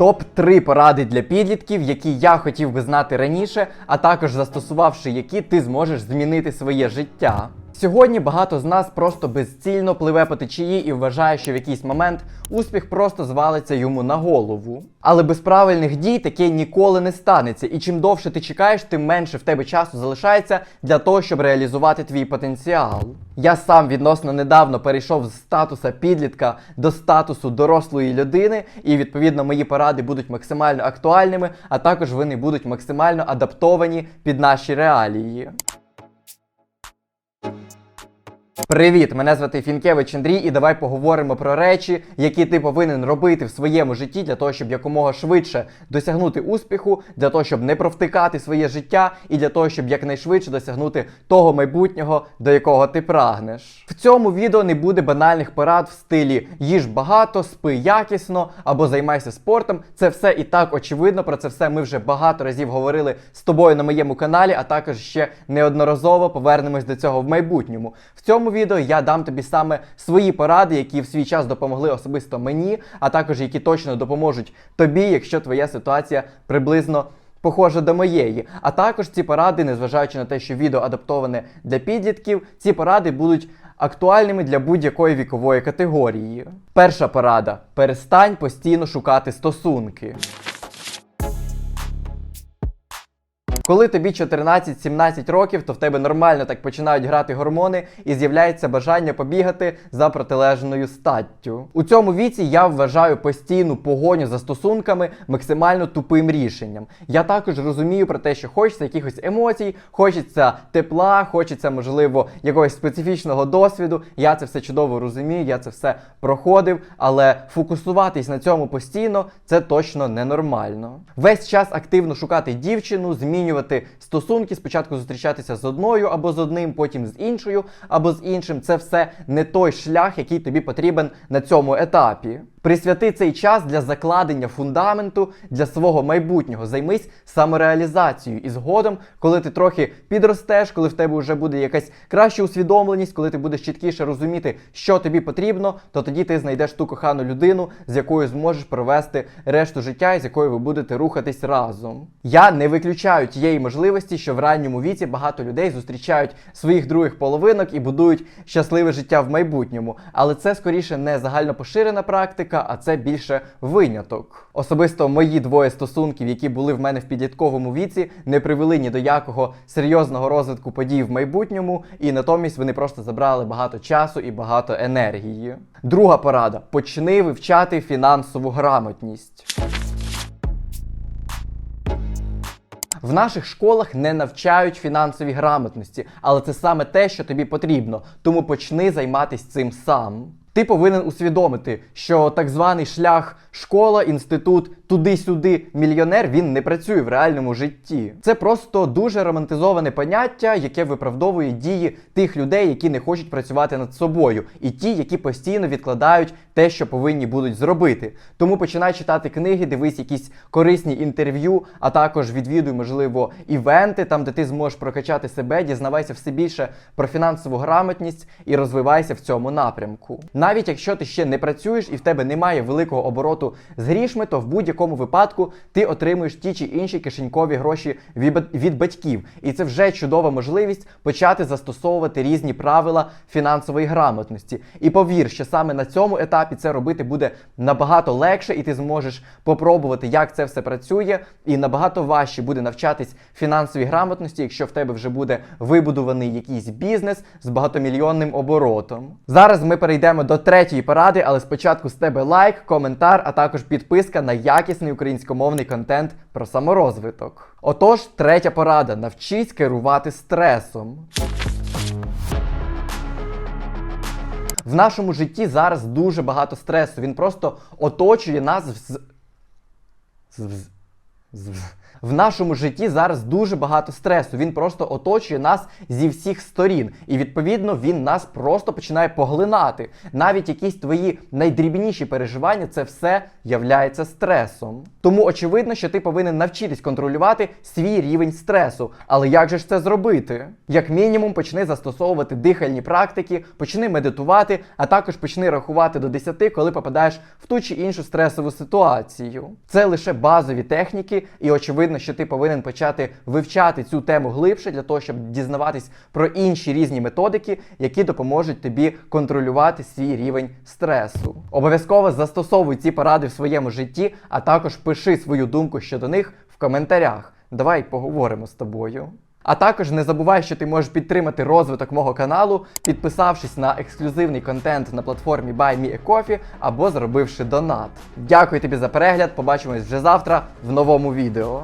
Топ-3 поради для підлітків, які я хотів би знати раніше, а також застосувавши які ти зможеш змінити своє життя. Сьогодні багато з нас просто безцільно пливе по течії і вважає, що в якийсь момент успіх просто звалиться йому на голову. Але без правильних дій таке ніколи не станеться. І чим довше ти чекаєш, тим менше в тебе часу залишається для того, щоб реалізувати твій потенціал. Я сам відносно недавно перейшов з статуса підлітка до статусу дорослої людини, і відповідно мої поради будуть максимально актуальними, а також вони будуть максимально адаптовані під наші реалії. Привіт! Мене звати Фінкевич Андрій, і давай поговоримо про речі, які ти повинен робити в своєму житті для того, щоб якомога швидше досягнути успіху, для того, щоб не провтикати своє життя, і для того, щоб якнайшвидше досягнути того майбутнього, до якого ти прагнеш. В цьому відео не буде банальних порад в стилі їж багато, спи якісно або займайся спортом. Це все і так очевидно. Про це все ми вже багато разів говорили з тобою на моєму каналі, а також ще неодноразово повернемось до цього в майбутньому. В цьому відео я дам тобі саме свої поради, які в свій час допомогли особисто мені, а також які точно допоможуть тобі, якщо твоя ситуація приблизно. Похожа до моєї. А також ці поради, незважаючи на те, що відео адаптоване для підлітків, ці поради будуть актуальними для будь-якої вікової категорії. Перша порада: перестань постійно шукати стосунки. Коли тобі 14-17 років, то в тебе нормально так починають грати гормони і з'являється бажання побігати за протилежною статтю. У цьому віці я вважаю постійну погоню за стосунками максимально тупим рішенням. Я також розумію про те, що хочеться якихось емоцій, хочеться тепла, хочеться, можливо, якогось специфічного досвіду. Я це все чудово розумію, я це все проходив, але фокусуватись на цьому постійно це точно ненормально. Весь час активно шукати дівчину, змінювати стосунки, спочатку зустрічатися з одною або з одним, потім з іншою або з іншим. Це все не той шлях, який тобі потрібен на цьому етапі. Присвяти цей час для закладення фундаменту для свого майбутнього. Займись самореалізацією. І згодом, коли ти трохи підростеш, коли в тебе вже буде якась краща усвідомленість, коли ти будеш чіткіше розуміти, що тобі потрібно, то тоді ти знайдеш ту кохану людину, з якою зможеш провести решту життя і з якою ви будете рухатись разом. Я не виключаю тієї можливості, що в ранньому віці багато людей зустрічають своїх других половинок і будують щасливе життя в майбутньому. Але це скоріше не загально поширена практика, а це більше виняток. Особисто мої двоє стосунків, які були в мене в підлітковому віці, не привели ні до якого серйозного розвитку подій в майбутньому, і натомість вони просто забрали багато часу і багато енергії. Друга порада: почни вивчати фінансову грамотність. В наших школах не навчають фінансовій грамотності, але це саме те, що тобі потрібно. Тому почни займатися цим сам. Ти повинен усвідомити, що так званий шлях школа, інститут, туди-сюди, мільйонер він не працює в реальному житті. Це просто дуже романтизоване поняття, яке виправдовує дії тих людей, які не хочуть працювати над собою, і ті, які постійно відкладають те, що повинні будуть зробити. Тому починай читати книги, дивись якісь корисні інтерв'ю, а також відвідуй, можливо, івенти, там де ти зможеш прокачати себе, дізнавайся все більше про фінансову грамотність і розвивайся в цьому напрямку. Навіть якщо ти ще не працюєш і в тебе немає великого обороту з грішми, то в будь-якому випадку ти отримуєш ті чи інші кишенькові гроші від батьків. І це вже чудова можливість почати застосовувати різні правила фінансової грамотності. І повір, що саме на цьому етапі це робити буде набагато легше, і ти зможеш попробувати, як це все працює, і набагато важче буде навчатись фінансовій грамотності, якщо в тебе вже буде вибудований якийсь бізнес з багатомільйонним оборотом. Зараз ми перейдемо до третьої поради, але спочатку з тебе лайк, коментар, а також підписка на якісний українськомовний контент про саморозвиток. Отож, третя порада: навчись керувати стресом. В нашому житті зараз дуже багато стресу. Він просто оточує нас з. В нашому житті зараз дуже багато стресу. Він просто оточує нас зі всіх сторін, і відповідно він нас просто починає поглинати. Навіть якісь твої найдрібніші переживання, це все являється стресом. Тому очевидно, що ти повинен навчитись контролювати свій рівень стресу. Але як же ж це зробити? Як мінімум, почни застосовувати дихальні практики, почни медитувати, а також почни рахувати до 10, коли попадаєш в ту чи іншу стресову ситуацію. Це лише базові техніки, і очевидно, що ти повинен почати вивчати цю тему глибше для того, щоб дізнаватись про інші різні методики, які допоможуть тобі контролювати свій рівень стресу. Обов'язково застосовуй ці поради в своєму житті, а також пиши свою думку щодо них в коментарях. Давай поговоримо з тобою. А також не забувай, що ти можеш підтримати розвиток мого каналу, підписавшись на ексклюзивний контент на платформі Buy Me a Coffee або зробивши донат. Дякую тобі за перегляд. Побачимось вже завтра в новому відео.